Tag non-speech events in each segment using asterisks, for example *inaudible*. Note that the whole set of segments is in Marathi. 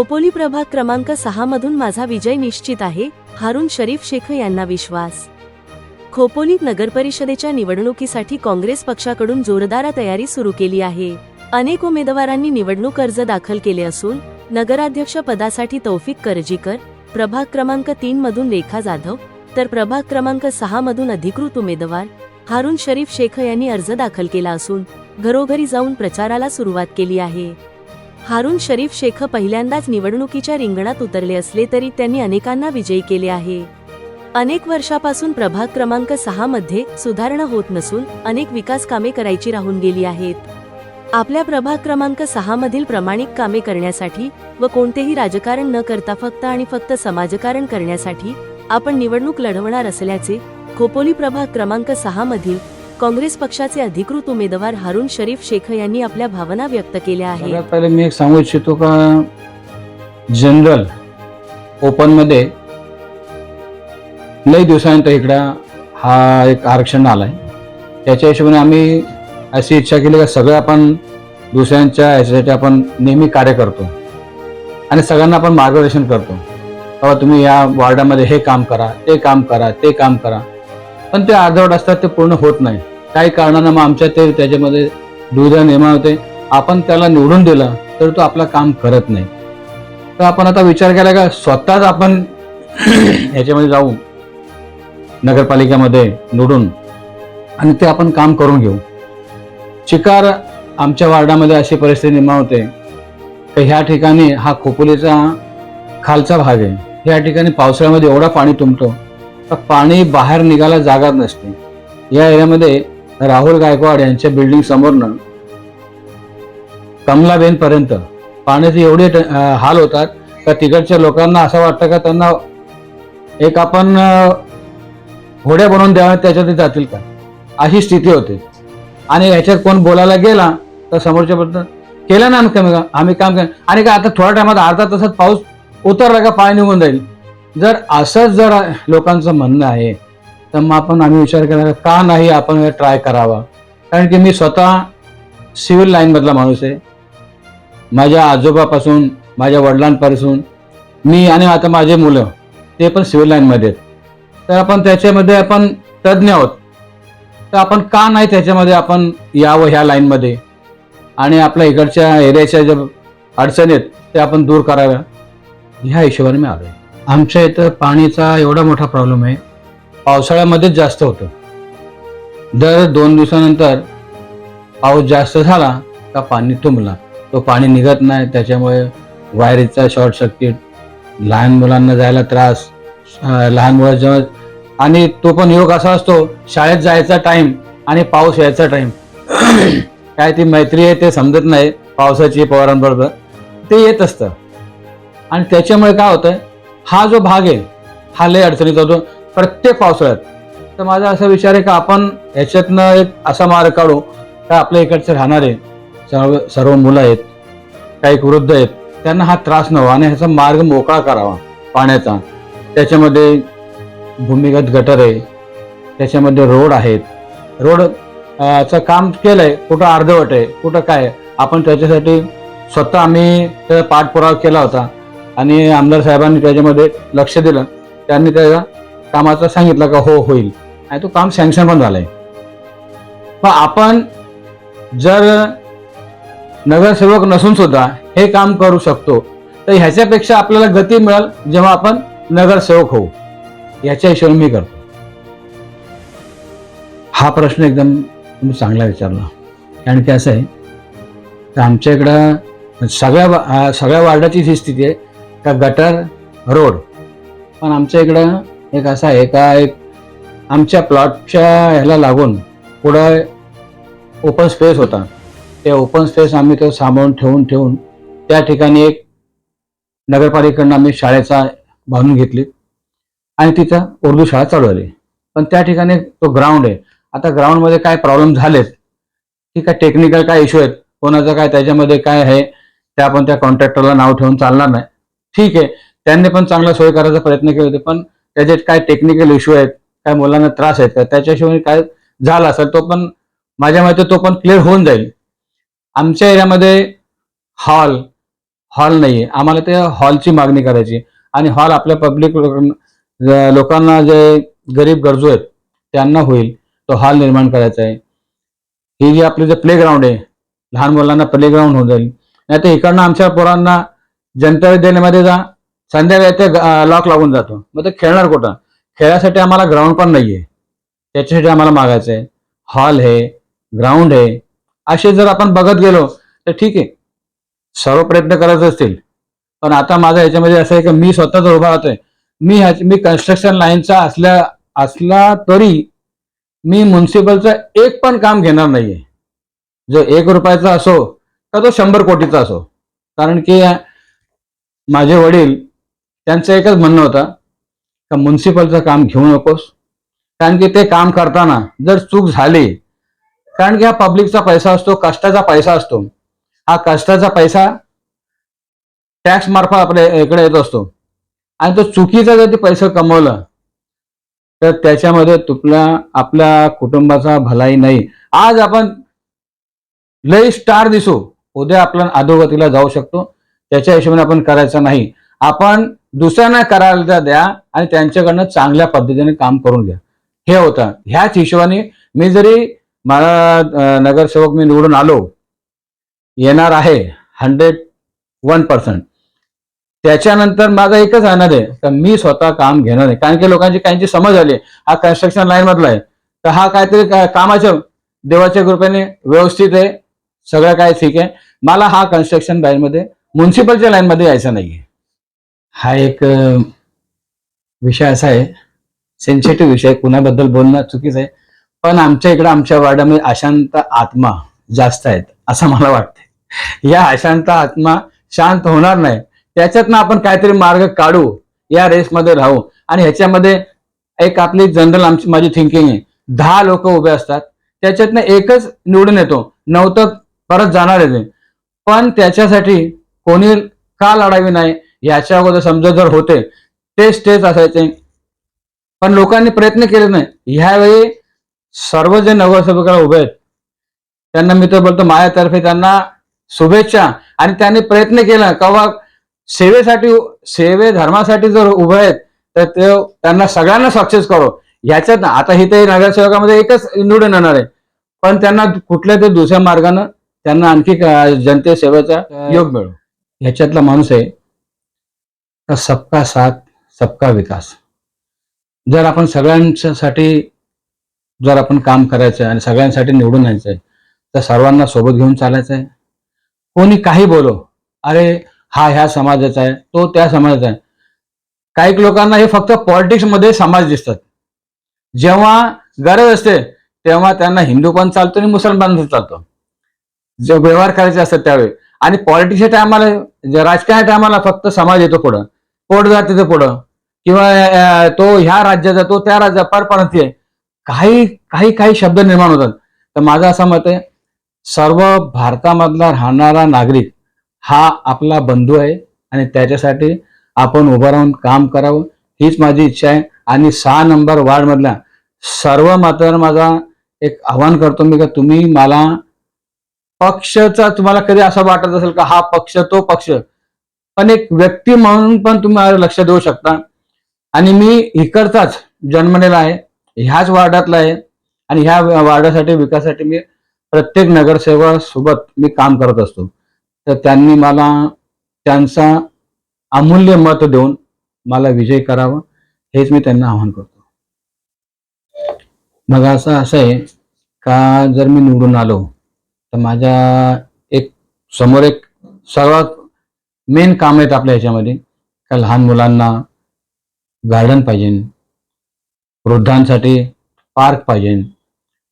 खोपोली प्रभाग क्रमांक सहा मधून माझा विजय निश्चित आहे हारून शरीफ शेख यांना विश्वास. खोपोलीत नगरपरिषदेच्या निवडणुकीसाठी काँग्रेस पक्षाकडून जोरदार तयारी सुरू केली आहे. अनेक उमेदवारांनी निवडणूक अर्ज दाखल केले असून नगराध्यक्ष पदासाठी तौफिक करजीकर प्रभाग क्रमांक तीन मधून रेखा जाधव तर प्रभाग क्रमांक सहा मधून अधिकृत उमेदवार हारून शरीफ शेख यांनी अर्ज दाखल केला असून घरोघरी जाऊन प्रचाराला सुरुवात केली आहे. हारून शरीफ शेख पहिल्यांदाच निवडणुकीच्या रिंगणात उतरले असले तरी त्यांनी अनेकांना विजयी केले आहे. अनेक वर्षापासून प्रभाग क्रमांक सहा मध्ये सुधारणा होत नसून अनेक विकास कामे करायची राहून गेली आहेत. आपल्या प्रभाग क्रमांक सहा मधील प्रामाणिक कामे करण्यासाठी व कोणतेही राजकारण न करता फक्त आणि फक्त समाजकारण करण्यासाठी आपण निवडणूक लढवणार असल्याचे खोपोली प्रभाग क्रमांक सहा मधील काँग्रेस पक्षाचे अधिकृत उमेदवार हारून शरीफ शेख यांनी आपल्या भावना व्यक्त केल्या आहेत. पहिले मी एक सांगू इच्छितो का जनरल ओपनमध्ये लई दिवसानंतर इकडं हा एक आरक्षण आलाय. त्याच्या हिशोबाने आम्ही अशी इच्छा केली का सगळं आपण दुसऱ्यांच्या ह्याच्यासाठी आपण नेहमी कार्य करतो. आणि सगळ्यांना आपण मार्गदर्शन करतो. बाबा तुम्ही या वॉर्डामध्ये हे काम करा ते काम करा ते काम करा. पण ते अर्धवट असतात ते पूर्ण होत नाही. काही कारणानं मग आमच्या ते त्याच्यामध्ये दुविधा निर्माण होते. आपण त्याला निवडून दिला तर तो आपलं काम करत नाही. तर आपण आता विचार केला का स्वतःच आपण *clears throat* ह्याच्यामध्ये जाऊ नगरपालिकेमध्ये निवडून आणि ते आपण काम करून घेऊ. चिकार आमच्या वार्डामध्ये अशी परिस्थिती निर्माण होते. की ह्या ठिकाणी हा खोपोलीचा खालचा भाग आहे. ह्या ठिकाणी पावसाळ्यामध्ये एवढा पाणी तुंबतो. पाणी बाहेर निघायला जागा नसते. या एरियामध्ये राहुल गायकवाड यांच्या बिल्डिंग समोरनं कमलाबेन पर्यंत पाण्याचे एवढे हाल होतात का तिकडच्या लोकांना असं वाटतं का त्यांना एक आपण घोड्या होड्या बनवून द्याव्या त्याच्यात जातील का? अशी स्थिती होते. आणि ह्याच्यात कोण बोलायला गेला तर समोरच्या बद्दल केलं ना आम्ही कमी आम्ही काम केलं आणि का आता थोड्या टायमात अर्धा तासात पाऊस उतरला का पाणी निघून जाईल? जर असंच जर लोकांचं म्हणणं आहे तर मग आपण आम्ही विचार केला का नाही आपण ट्राय करावा? कारण की मी स्वतः सिव्हिल लाईनमधला माणूस आहे. माझ्या आजोबापासून माझ्या वडिलांपासून मी आणि आता माझे मुलं ते पण सिव्हिल लाईनमध्ये आहेत. तर आपण त्याच्यामध्ये आपण तज्ज्ञ आहोत. तर आपण का नाही त्याच्यामध्ये आपण यावं ह्या लाईनमध्ये आणि आपल्या इकडच्या एरियाच्या ज्या अडचणी आहेत ते आपण दूर कराव्या? ह्या हिशोबाने मी आलो आहे आमच्या इथं पाणीचा एवढा मोठा प्रॉब्लेम आहे. पावसाळ्यामध्येच जास्त होतं. दर दोन दिवसानंतर पाऊस जास्त झाला का पाणी तुंबला. तो पाणी निघत नाही त्याच्यामुळे वायरीचा शॉर्ट सर्किट लहान मुलांना जायला त्रास लहान मुलांच्या आणि तो पण योग असा असतो शाळेत जायचा टाइम आणि पाऊस यायचा टाइम *clears throat* काय ती मैत्री आहे ते समजत नाही पावसाची पवारांबरोबर. ते येत असतं. आणि त्याच्यामुळे काय होतं हा जो भाग आहे हा लय अडचणीचा होतो प्रत्येक पावसाळ्यात. तर माझा असा विचार आहे का आपण ह्याच्यातनं एक असा मार्ग काढू का आपल्या इकडचे राहणारे सर्व सर्व मुलं आहेत काही वृद्ध आहेत त्यांना हा त्रास नव्हा आणि ह्याचा मार्ग मोकळा करावा पाण्याचा. त्याच्यामध्ये भूमिगत गटर आहे त्याच्यामध्ये रोड आहेत. रोड चं काम केलंय कुठं अर्धवट आहे कुठं काय आहे. आपण त्याच्यासाठी स्वतः आम्ही त्याचा पाठपुरावा केला होता. आणि आमदार साहेबांनी त्याच्यामध्ये लक्ष दिलं. त्यांनी त्याच्या कामाचं सांगितलं का हो होईल. आणि तो काम सँक्शन पण झालंय. पण आपण जर नगरसेवक नसून सुद्धा हे काम करू शकतो तर ह्याच्यापेक्षा आपल्याला गती मिळेल जेव्हा आपण नगरसेवक होऊ. याच्या हिशोबाने मी करतो. हा प्रश्न एकदम तुम्ही चांगला विचारला. कारण की असं आहे तर आमच्या इकडं सगळ्या सगळ्या वार्डाची ही स्थिती आहे. का गटर रोड? पण आमच्या इकडं एक असं आहे का एक आमच्या प्लॉटच्या ह्याला लागून पुढं ओपन स्पेस होता. ते ओपन स्पेस आम्ही तो सांभाळून ठेवून ठेवून त्या ठिकाणी एक नगरपालिकेकडनं आम्ही शाळेचा बांधून घेतली. आणि तिथं उर्दू शाळा चालू झाली. पण त्या ठिकाणी तो ग्राउंड आहे. आता ग्राउंडमध्ये काय प्रॉब्लेम झालेत? की काय टेक्निकल काय इश्यू आहेत? कोणाचं काय त्याच्यामध्ये काय आहे? ते आपण त्या कॉन्ट्रॅक्टरला नाव ठेवून चालणार नाही. ठीक आहे. त्यांनी पण चांगला सोय करायचा प्रयत्न केले होते पण त्याच्यात काय टेक्निकल इश्यू आहेत काय मुलांना त्रास आहेत का त्याच्याशिवाय काय झाला असेल तो पण माझ्या मते तो पण क्लिअर होऊन जाईल. आमच्या एरियामध्ये हॉल हॉल नाही आहे आम्हाला ते हॉलची मागणी करायची आणि हॉल आपल्या पब्लिक लोकांना जे गरीब गरजू आहेत त्यांना होईल. तो हॉल निर्माण करायचा आहे. ही जी आपली जे प्लेग्राऊंड आहे लहान मुलांना प्लेग्राऊंड होऊन जाईल. नाही तर इकडनं आमच्या पोरांना जनता विद्यालयामध्ये जा संध्याकाळी ते लॉक लागून जातो. मग ते खेळणार कुठं? खेळासाठी आम्हाला ग्राउंड पण नाहीये. त्याच्यासाठी आम्हाला मागायचं आहे हॉल आहे ग्राउंड आहे असे जर आपण बघत गेलो तर ठीक आहे. सर्व प्रयत्न करत असतील. पण आता माझा याच्यामध्ये असं आहे की मी स्वतःच उभा राहतोय. मी ह्या मी कन्स्ट्रक्शन लाईनचा असल्या असला तरी मी म्युन्सिपलचं एक पण काम घेणार नाहीये. जो एक रुपयाचा असो का तो शंभर कोटीचा असो. कारण की माझे वडील त्यांचं एकच म्हणणं होतं का म्युन्सिपलचं काम घेऊ नकोस. कारण की ते काम करताना जर चूक झाली कारण की हा पब्लिकचा पैसा असतो कष्टाचा पैसा असतो. हा कष्टाचा पैसा टॅक्स मार्फत आपल्या इकडे येत असतो. आणि तो चुकीचा जर ते पैसा कमवलं तर त्याच्यामध्ये तुपल्या आपल्या कुटुंबाचा भलाई नाही. आज आपण लय स्टार दिसू. उद्या आपण अधोगतीला जाऊ शकतो. त्याच्या हिशोबाने आपण करायचं नाही. आपण दुसऱ्यांना करायला द्या आणि त्यांच्याकडनं चांगल्या पद्धतीने काम करून घ्या. हे होतं. ह्याच हिशोबाने मी जरी मला नगरसेवक मी निवडून आलो येणार आहे हंड्रेड वन पर्सेंट त्याच्यानंतर माझा एकच आणत आहे. तर मी स्वतः काम घेणार आहे कारण की लोकांची काहींची समज आली. हा कन्स्ट्रक्शन लाईन मधला आहे. तर हा काहीतरी कामाच्या देवाच्या कृपेने व्यवस्थित आहे. सगळं काय ठीक आहे. मला हा कन्स्ट्रक्शन लाईन मध्ये म्युन्सिपलच्या लाईनमध्ये यायचं यायचा नाहीये. हा एक विषय असा आहे. सेन्सिटिव्ह विषय कुणाबद्दल बोलणं चुकीचं आहे. पण आमच्या इकडे आमच्या वार्डामध्ये अशांत आत्मा जास्त आहेत असं मला वाटतं या अशांत आत्मा शांत होणार नाही. त्याच्यातनं आपण काहीतरी मार्ग काढू या रेसमध्ये राहू. आणि ह्याच्यामध्ये एक आपली जनरल आमची माझी थिंकिंग आहे. दहा लोक उभे असतात. त्याच्यातनं एकच निवडून येतो. नव्हतं परत जाणार आहे पण त्याच्यासाठी कोणी का लढावी नाही याच्या अगोदर समजा जर होते तेच तेच असायचे. पण लोकांनी प्रयत्न केले नाही. ह्यावेळी सर्व जे नगरसेवकाला उभे आहेत त्यांना मी तर बोलतो माझ्यातर्फे त्यांना शुभेच्छा. आणि त्यांनी प्रयत्न केला का बा सेवेसाठी सेवे धर्मासाठी जर उभे आहेत तर ते त्यांना सगळ्यांना सक्सेस करो. ह्याच्यात आता ही ते नगरसेवकामध्ये एकच निवडून येणार आहे. पण त्यांना कुठल्या तरी दुसऱ्या मार्गानं त्यांना आणखी जनते सेवेचा योग मिळो ह्याच्यातला माणूस आहे का सबका साथ सबका विकास. जर आपण सगळ्यांसाठी जर आपण काम करायचं आहे आणि सगळ्यांसाठी निवडून यायचं आहे तर सर्वांना सोबत घेऊन चालायचं आहे. कोणी काही बोलो अरे हा ह्या समाजाचा आहे तो त्या समाजाचा आहे. काही लोकांना हे फक्त पॉलिटिक्समध्ये समाज दिसतात. जेव्हा गरज असते तेव्हा त्यांना हिंदू पण चालतो आणि मुसलमान पण चालतो. जे व्यवहार करायचे असतात त्यावेळी आणि पॉलिटिक्सच्या टायमाला राजकारणाच्या टायमाला फक्त समाज येतो पुढं. पोट जातीचं पुढं. किंवा तो ह्या राज्याचा तो त्या राज्याचा परपंथी आहे काही काही काही शब्द निर्माण होतात. तर माझं असं मत आहे सर्व भारतामधला राहणारा नागरिक हा आपला बंधू आहे आणि त्याच्यासाठी आपण उभं राहून काम करावं हीच माझी इच्छा आहे. आणि सहा नंबर वार्डमधल्या सर्व मात्र माझा एक आव्हान करतो मी का तुम्ही मला पक्षचा तुम्हाला कधी असं वाटत असेल का हा पक्ष तो पक्ष? पण एक व्यक्ती म्हणून पण तुम्ही लक्ष देऊ शकता. आणि मी इकडचाच जन्मलेला आहे ह्याच वार्डातला आहे. आणि ह्या वार्डासाठी विकासासाठी मी प्रत्येक नगरसेवकासोबत मी काम करत असतो. तर त्यांनी मला त्यांचा अमूल्य मत देऊन मला विजय करावा हेच मी त्यांना आवाहन करतो. मग असं असं आहे का जर मी निवडून आलो तर माझ्या एक समोर एक सर्वात मेन काम आहेत आपल्या ह्याच्यामध्ये. का लहान मुलांना गार्डन पाहिजे. वृद्धांसाठी पार्क पाहिजे.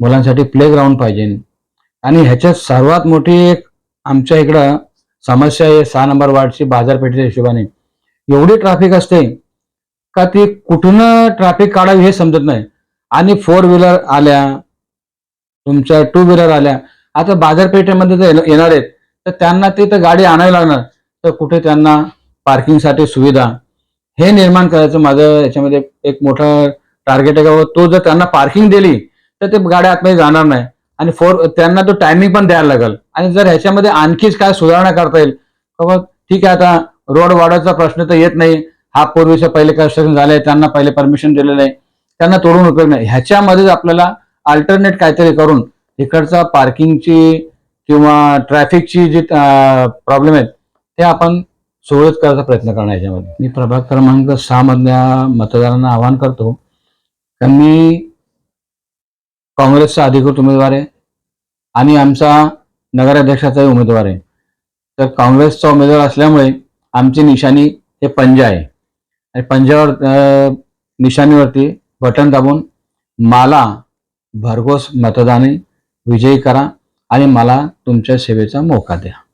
मुलांसाठी प्लेग्राऊंड पाहिजे. आणि ह्याच्यात सर्वात मोठी एक आमच्या इकडं समस्या आहे सहा नंबर वार्डची बाजारपेठेच्या हिशोबाने. एवढी ट्रॅफिक असते का ती कुठून ट्रॅफिक काढावी हे समजत नाही. आणि फोर व्हीलर आल्या तुमच्या टू व्हीलर आल्या आता बाजारपेठेमध्ये जर येणार आहेत तर त्यांना ते तर गाडी आणावी लागणार. तर कुठे त्यांना पार्किंगसाठी सुविधा हे निर्माण करायचं माझं याच्यामध्ये एक मोठं टार्गेट आहे का तो जर त्यांना पार्किंग दिली तर ते गाड्या आतमध्ये जाणार नाही. आणि फोर त्यांना तो टायमिंग पण द्यायला लागेल. आणि जर ह्याच्यामध्ये आणखीच काय सुधारणा करता येईल बाबा ठीक आहे आता रोड वाढवायचा प्रश्न तर येत नाही. हा पूर्वीचं पहिले कन्स्ट्रक्शन झालंय त्यांना पहिले परमिशन दिलेलं आहे. त्यांना तोडून उपयोग नाही. ह्याच्यामध्येच आपल्याला अल्टरनेट काहीतरी करून इकडचा पार्किंगची किंवा ट्रॅफिकची जी प्रॉब्लेम आहेत ते आपण सुरळीत करायचा प्रयत्न करणार याच्यामध्ये. मी प्रभाग क्रमांक सहा मधल्या मतदारांना आवाहन करतो त्यांनी मी काँग्रेसचा अधिकृत उमेदवार आहे आणि आमचा नगराध्यक्षाचाही उमेदवार आहे. तर काँग्रेसचा उमेदवार असल्यामुळे आमची निशाणी हे पंजा आहे. आणि पंजावर निशाणीवरती बटन दाबून मला भरघोस मतदाने विजयी करा आणि मला तुमच्या सेवेचा मोका द्या.